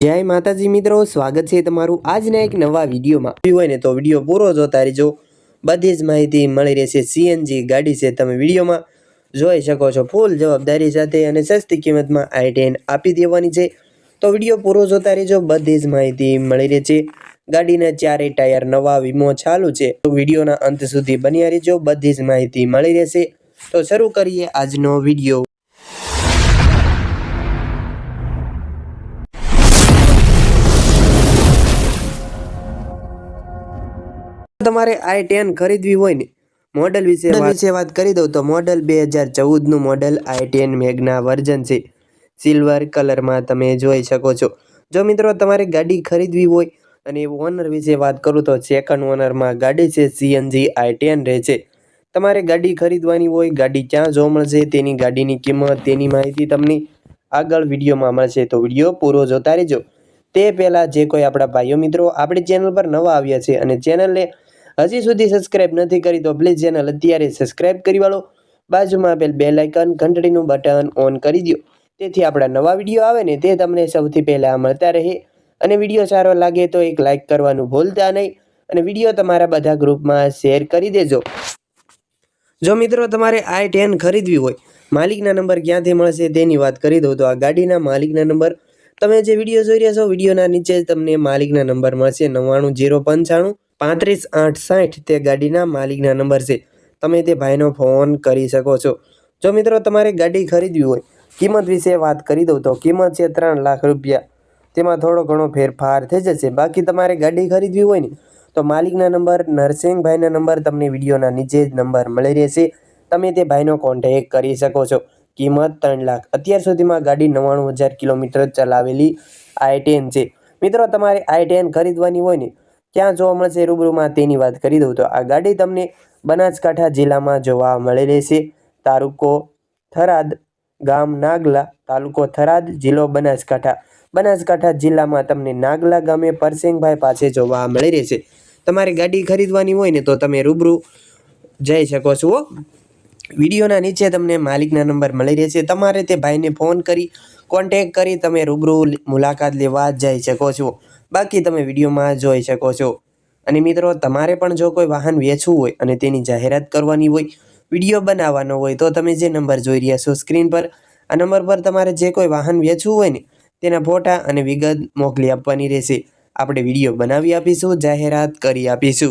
જય માતાજી મિત્રો, સ્વાગત છે તમારું આજના એક નવા વિડીયોમાં. હોય ને તો વીડિયો પૂરો જોતા રહેજો. બધી જ માહિતી મળી રહેશે સીએનજી ગાડી છે તમે વિડીયોમાં. જોઈ શકો છો ફૂલ જવાબદારી સાથે અને સસ્તી કિંમતમાં આઈ ટેન આપી દેવાની છે. તો વીડિયો પૂરો જોતા રહેજો, બધી જ માહિતી મળી રહેશે. ગાડીના ચારે ટાયર નવા વીમો ચાલુ છે. તો વિડીયોના અંત સુધી બન્યા રહેજો, બધી જ માહિતી મળી રહેશે. તો શરૂ કરીએ આજનો વીડિયો. તમારે આઈ ટેન ખરીદવી હોય ને મોડલ વિશે વિશે વાત કરી દઉં તો મોડલ બે હજાર ચૌદનું model i ten Magna version છે. સિલ્વર કલરમાં તમે જોઈ શકો છો. જો મિત્રો તમારે ગાડી ખરીદવી હોય અને ઓનર વિશે વાત કરું તો સેકન્ડ ઓનરમાં ગાડી છે સીએનજી આઈ ટેન રહે છે. તમારે ગાડી ખરીદવાની હોય ગાડી ક્યાં જોવા મળશે તેની ગાડીની કિંમત તેની માહિતી તમને આગળ વિડીયોમાં મળશે. તો વીડિયો પૂરો જોતા રહેજો. તે પહેલાં જે કોઈ આપણા ભાઈઓ મિત્રો આપણી ચેનલ પર નવા આવ્યા છે અને ચેનલને હજી સુધી સબસ્ક્રાઇબ નથી કરી તો પ્લીઝ ચેનલ અત્યારે સબસ્ક્રાઇબ કરી વાળો. બાજુમાં આપેલ બે લાઇકન ઘંટડીનું બટન ઓન કરી દો તેથી આપણા નવા વીડિયો આવે ને તે તમને સૌથી પહેલાં મળતા રહે. અને વીડિયો સારો લાગે તો એક લાઇક કરવાનું ભૂલતા નહીં. અને વીડિયો તમારા બધા ગ્રુપમાં શેર કરી દેજો. જો મિત્રો તમારે આઈ ટેન ખરીદવી હોય, માલિકના નંબર ક્યાંથી મળશે તેની વાત કરી દઉં તો આ ગાડીના માલિકના નંબર. તમે જે વીડિયો જોઈ રહ્યા છો, વિડીયોના નીચે જ તમને માલિકના નંબર મળશે નવ્વાણું, જીરો, પંચાણું. પાંત્રીસ આઠ સાઠ તે ગાડીના માલિકના નંબર છે. તમે તે ભાઈનો ફોન કરી શકો છો. જો મિત્રો તમારે ગાડી ખરીદવી હોય, કિંમત વિશે વાત કરી દઉં તો કિંમત છે ત્રણ લાખ રૂપિયા. તેમાં થોડો ઘણો ફેરફાર થઈ જશે. બાકી તમારે ગાડી ખરીદવી હોય ને, તો માલિકના નંબર, નરસિંહભાઈના નંબર તમને વિડીયોના નીચે જ નંબર મળી રહેશે. તમે તે ભાઈનો કોન્ટેક કરી શકો છો. કિંમત ત્રણ લાખ. અત્યાર સુધીમાં ગાડી નવ્વાણું હજાર કિલોમીટર ચલાવેલી આઈ ટેન છે. મિત્રો, તમારે આઈ ટેન ખરીદવાની હોય ને ક્યાં જોવા મળશે રૂબરૂમાં તેની વાત કરી દઉં તો આ ગાડી તમને બનાસકાંઠા જિલ્લામાં જોવા મળી રહેશે. તાલુકો થરાદ ગામ નાગલા, તાલુકો થરાદ જિલ્લો બનાસકાંઠા. બનાસકાંઠા જિલ્લામાં તમને નાગલા ગામે પરસેંગભાઈ પાસે જોવા મળી રહેશે. તમારે ગાડી ખરીદવાની હોય ને તો તમે રૂબરૂ જઈ શકો છો વિડીયોના નીચે તમને માલિકના નંબર મળી રહેશે. તમારે તે ભાઈને ફોન કરી કોન્ટેક કરી તમે રૂબરૂ મુલાકાત લેવા જઈ શકો છો. બાકી તમે વિડીયોમાં જોઈ શકો છો. અને મિત્રો, તમારે પણ જો કોઈ વાહન વેચવું હોય અને તેની જાહેરાત કરવાની હોય, વીડિયો બનાવવાનો હોય, તો તમે જે નંબર જોઈ રહ્યા છો સ્ક્રીન પર, આ નંબર પર તમારે જે કોઈ વાહન વેચવું હોય ને, તેના ફોટા અને વિગત મોકલી આપવાની રહેશે. આપણે વીડિયો બનાવી આપીશું, જાહેરાત કરી આપીશું.